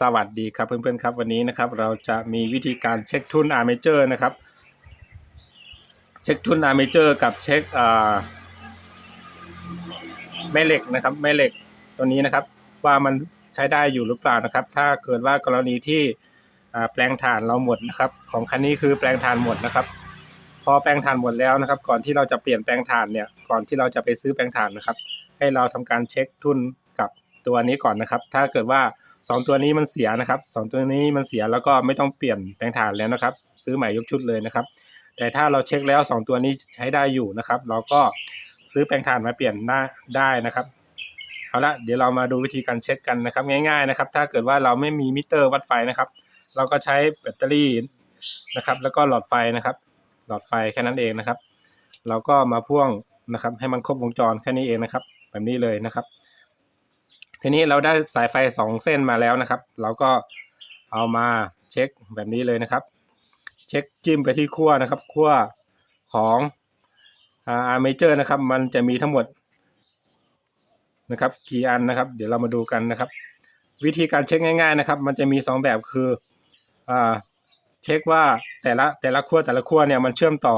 สวัสดีครับเพื่อนๆครับวันนี้นะครับเราจะมีวิธีการเช็คทุนอาร์เมเจอร์นะครับเช็คทุนอาร์เมเจอร์กับเช็คแม่เหล็กนะครับแม่เหล็กตัวนี้นะครับ ว่ามันใช้ได้อยู่หรือเปล่านะครับ ถ้าเกิดว่ากรณีที่แปลงถ่านเราหมดนะครับ ของคันนี้คือแปลงถ่านหมดนะครับ พอแปลงถ่านหมดแล้วนะครับ ก่อนที่เราจะเปลี่ยนแปลงถ่านเนี่ยก่อนที่เราจะไปซื้อแปลงถ่านนะครับ ให้เราทำการเช็คทุนกับตัวนี้ก่อนนะครับ ถ้าเกิดว่า สองตัวนี้มันเสียนะครับสองตัวนี้มันเสียแล้วก็ไม่ต้องเปลี่ยนแปลงถ่านแล้วนะครับ ซื้อใหม่ยกชุดเลยนะครับ แต่ถ้าเราเช็คแล้วสองตัวนี้ใช้ได้อยู่นะครับ เราก็ซื้อแปลงถ่านมาเปลี่ยนได้ได้นะครับเอาละเดี๋ยวเรามาดูวิธีการเช็คกันนะครับ ง่ายๆนะครับ ถ้าเกิดว่าเราไม่มีมิเตอร์วัดไฟนะครับ เราก็ใช้แบตเตอรี่นะครับ แล้วก็หลอดไฟนะครับ หลอดไฟแค่นั้นเองนะครับ เราก็มาพ่วงนะครับ ให้มันครบวงจรแค่นี้เองนะครับ แบบนี้เลยนะครับ ทีนี้เราได้สายไฟสองเส้นมาแล้วนะครับ เราก็เอามาเช็คแบบนี้เลยนะครับ เช็คจิ้มไปที่ขั้วนะครับขั้วของอาร์เมเจอร์นะครับ มันจะมีทั้งหมดนะครับกี่อันนะครับ เดี๋ยวเรามาดูกันนะครับ วิธีการเช็คง่าย ๆนะครับ มันจะมีสองแบบคืออเช็คว่าแต่ละแต่ละขั้วแต่ละขั้วเนี่ยมันเชื่อมต่อ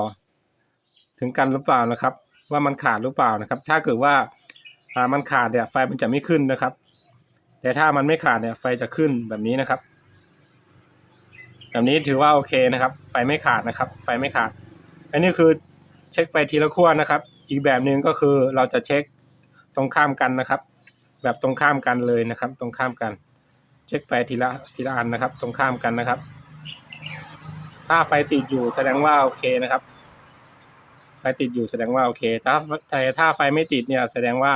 ถึงกันหรือเปล่านะครับ ว่ามันขาดหรือเปล่านะครับ ถ้าเกิดว่า อ่ามันขาดเนี่ยไฟมันจะไม่ขึ้นนะครับ แต่ถ้ามันไม่ขาดเนี่ยไฟจะขึ้นแบบนี้นะครับ แบบนี้ถือว่าโอเคนะครับ ไฟไม่ขาดนะครับ ไฟไม่ขาด อันนี้คือเช็คไปทีละขั้วนะครับ อีกแบบหนึ่งก็คือเราจะเช็คตรงข้ามกันนะครับ แบบตรงข้ามกันเลยนะครับ ตรงข้ามกัน เช็คไปทีละทีละอันนะครับ ตรงข้ามกันนะครับ ถ้าไฟติดอยู่แสดงว่าโอเคนะครับไฟติดอยู่แสดงว่าโอเค ถ้าถ้าไฟไม่ติดเนี่ยแสดงว่า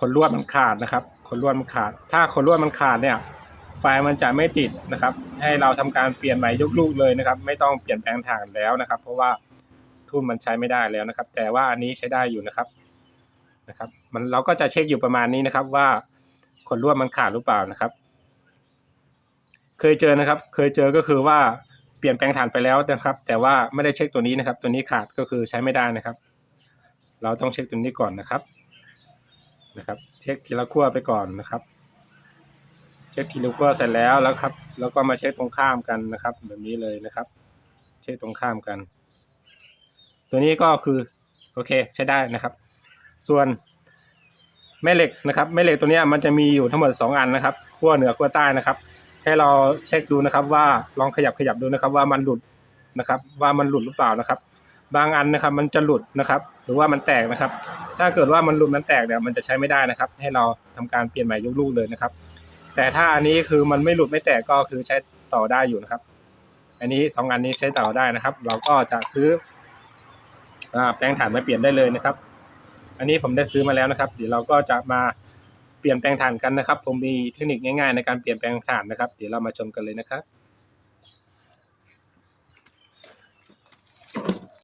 คนลวดมันขาดนะครับ คนลวดมันขาด ถ้าคนลวดมันขาดเนี่ย ไฟมันจะไม่ติดนะครับ ให้เราทำการเปลี่ยนใหม่ยกลูกเลยนะครับ ไม่ต้องเปลี่ยนแปลงถ่านแล้วนะครับ เพราะว่าทุ่นมันใช้ไม่ได้แล้วนะครับ แต่ว่าอันนี้ใช้ได้อยู่นะครับนะครับ มันเราก็จะเช็คอยู่ประมาณนี้นะครับ ว่าคนลวดมันขาดหรือเปล่านะครับ เคยเจอนะครับ เคยเจอก็คือว่าเปลี่ยนแปลงถ่านไปแล้วนะครับ แต่ว่าไม่ได้เช็คตัวนี้นะครับ ตัวนี้ขาดก็คือใช้ไม่ได้นะครับ เราต้องเช็คตัวนี้ก่อนนะครับนะครับ เช็คทีละขั้วไปก่อนนะครับ เช็คทีละขั้วเสร็จแล้วแล้วครับ แล้วก็มาเช็คตรงข้ามกันนะครับ แบบนี้เลยนะครับ เช็คตรงข้ามกัน ตัวนี้ก็คือโอเคใช้ได้นะครับ ส่วนแม่เหล็กนะครับแม่เหล็กตัวนี้มันจะมีอยู่ทั้งหมดสองอันนะครับขั้วเหนือขั้วใต้นะครับ ให้เราเช็คดูนะครับว่าลองขยับขยับดูนะครับ ว่ามันหลุดนะครับ ว่ามันหลุดหรือเปล่านะครับ บางอันนะครับ มันจะหลุดนะครับ หรือว่ามันแตกนะครับ ถ้าเกิดว่ามันหลุดมันแตกเนี่ยมันจะใช้ไม่ได้นะครับ ให้เราทำการเปลี่ยนใหม่ยกลูกเลยนะครับ แต่ถ้าอันนี้คือมันไม่หลุดไม่แตกก็คือใช้ต่อได้อยู่นะครับ อันนี้สองอันนี้ใช้ต่อได้นะครับ เราก็จะซื้ออแปลงถ่านมาเปลี่ยนได้เลยนะครับ อันนี้ผมได้ซื้อมาแล้วนะครับ เดี๋ยวเราก็จะมาเปลี่ยนแปลงถ่านกันนะครับ ผมมีเทคนิคง่ายๆในการเปลี่ยนแปลงถ่านนะครับ เดี๋ยวเรามาชมกันเลยนะครับ